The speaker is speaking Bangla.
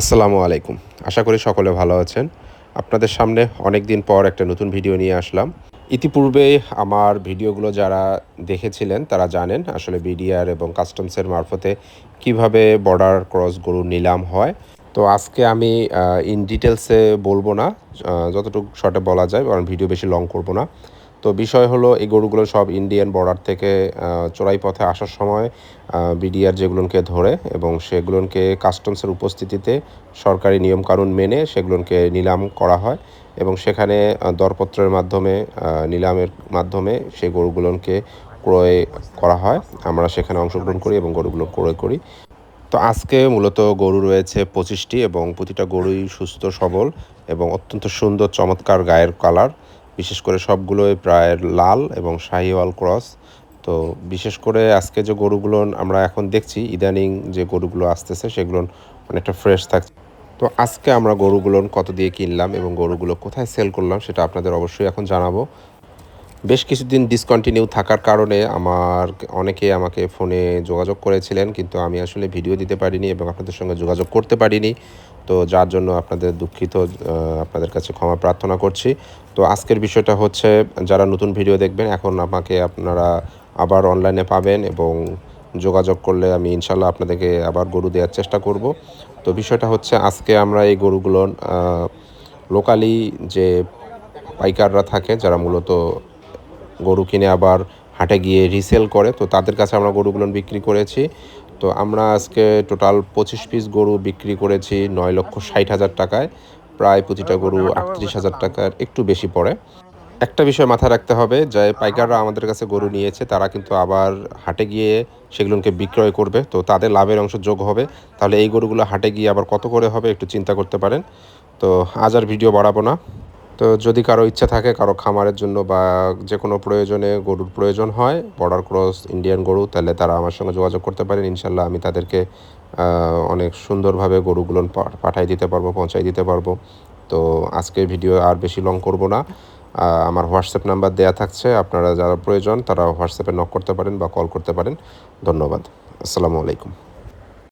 আসসালামু আলাইকুম। আশা করি সকলে ভালো আছেন। আপনাদের সামনে অনেক দিন পর একটা নতুন ভিডিও নিয়ে আসলাম। ইতিপূর্বে আমার ভিডিওগুলো যারা দেখেছিলেন, তারা জানেন আসলে বিডিআর এবং কাস্টমসের মারফতে কীভাবে বর্ডার ক্রস গরু নিলাম হয়। তো আজকে আমি ইন ডিটেলসে বলব না। যতটুকু শর্টে বলা যায়, কারণ ভিডিও বেশি লং করব না। তো বিষয় হলো, এই গরুগুলো সব ইন্ডিয়ান বর্ডার থেকে চোরাই পথে আসার সময় বিডিআর যেগুলোকে ধরে এবং সেগুলোকে কাস্টমসের উপস্থিতিতে সরকারি নিয়মকানুন মেনে সেগুলোকে নিলাম করা হয় এবং সেখানে দরপত্রের মাধ্যমে নিলামের মাধ্যমে সেই গরুগুলোকে ক্রয় করা হয়। আমরা সেখানে অংশগ্রহণ করি এবং গরুগুলো ক্রয় করি। তো আজকে মূলত গরু রয়েছে পঁচিশটি এবং প্রতিটা গরুই সুস্থ, সবল এবং অত্যন্ত সুন্দর, চমৎকার গায়ের কালার বিশেষ করে সবগুলোই প্রায় লাল এবং শাহিওয়াল ক্রস। তো বিশেষ করে আজকে যে গরুগুলো আমরা এখন দেখছি, ইদানিং যে গরুগুলো আসতেছে, সেগুলো অনেকটা ফ্রেশ থাকছে। তো আজকে আমরা গরুগুলো কত দিয়ে কিনলাম এবং গরুগুলো কোথায় সেল করলাম সেটা আপনাদের অবশ্যই এখন জানাব। বেশ কিছুদিন ডিসকন্টিনিউ থাকার কারণে আমার অনেকে আমাকে ফোনে যোগাযোগ করেছিলেন, কিন্তু আমি আসলে ভিডিও দিতে পারিনি এবং আপনাদের সঙ্গে যোগাযোগ করতে পারিনি। তো যার জন্য আপনাদের দুঃখিত আপনাদের কাছে ক্ষমা প্রার্থনা করছি। তো আজকের বিষয়টা হচ্ছে, যারা নতুন ভিডিও দেখবেন, এখন আমাকে আপনারা আবার অনলাইনে পাবেন এবং যোগাযোগ করলে আমি ইনশাল্লাহ আপনাদেরকে আবার গরু দেওয়ার চেষ্টা করব। তো বিষয়টা হচ্ছে, আজকে আমরা এই গরুগুলো লোকালি যে পাইকাররা থাকে, যারা মূলত গরু কিনে আবার হাটে গিয়ে রিসেল করে। তো তাদের কাছে আমরা গরুগুলো বিক্রি করেছি। তো আমরা আজকে টোটাল পঁচিশ পিস গরু বিক্রি করেছি নয় লক্ষ ষাট হাজার টাকায়। প্রায় প্রতিটা গরু আটত্রিশ হাজার টাকার একটু বেশি পড়ে। একটা বিষয় মাথায় রাখতে হবে, যে পাইকাররা আমাদের কাছে গরু নিয়েছে, তারা কিন্তু আবার হাটে গিয়ে সেগুলোকে বিক্রয় করবে। তো তাদের লাভের অংশ যোগ হবে। তাহলে এই গরুগুলো হাটে গিয়ে আবার কত করে হবে একটু চিন্তা করতে পারেন। তো আজ আর ভিডিও বাড়াবো না। তো যদি কারও ইচ্ছা থাকে, কারও খামারের জন্য বা যে কোনো প্রয়োজনে গরুর প্রয়োজন হয় বর্ডার ক্রস ইন্ডিয়ান গরু, তাহলে তারা আমার সঙ্গে যোগাযোগ করতে পারেন। ইনশাল্লাহ আমি তাদেরকে অনেক সুন্দরভাবে গরুগুলো পাঠাই দিতে পারব, পৌঁছাই দিতে পারব। তো আজকে ভিডিও আর বেশি লং করব না। আমার হোয়াটসঅ্যাপ নাম্বার দেয়া থাকছে, আপনারা যারা প্রয়োজন তারা হোয়াটসঅ্যাপে নক করতে পারেন বা কল করতে পারেন। ধন্যবাদ। আসসালামু আলাইকুম।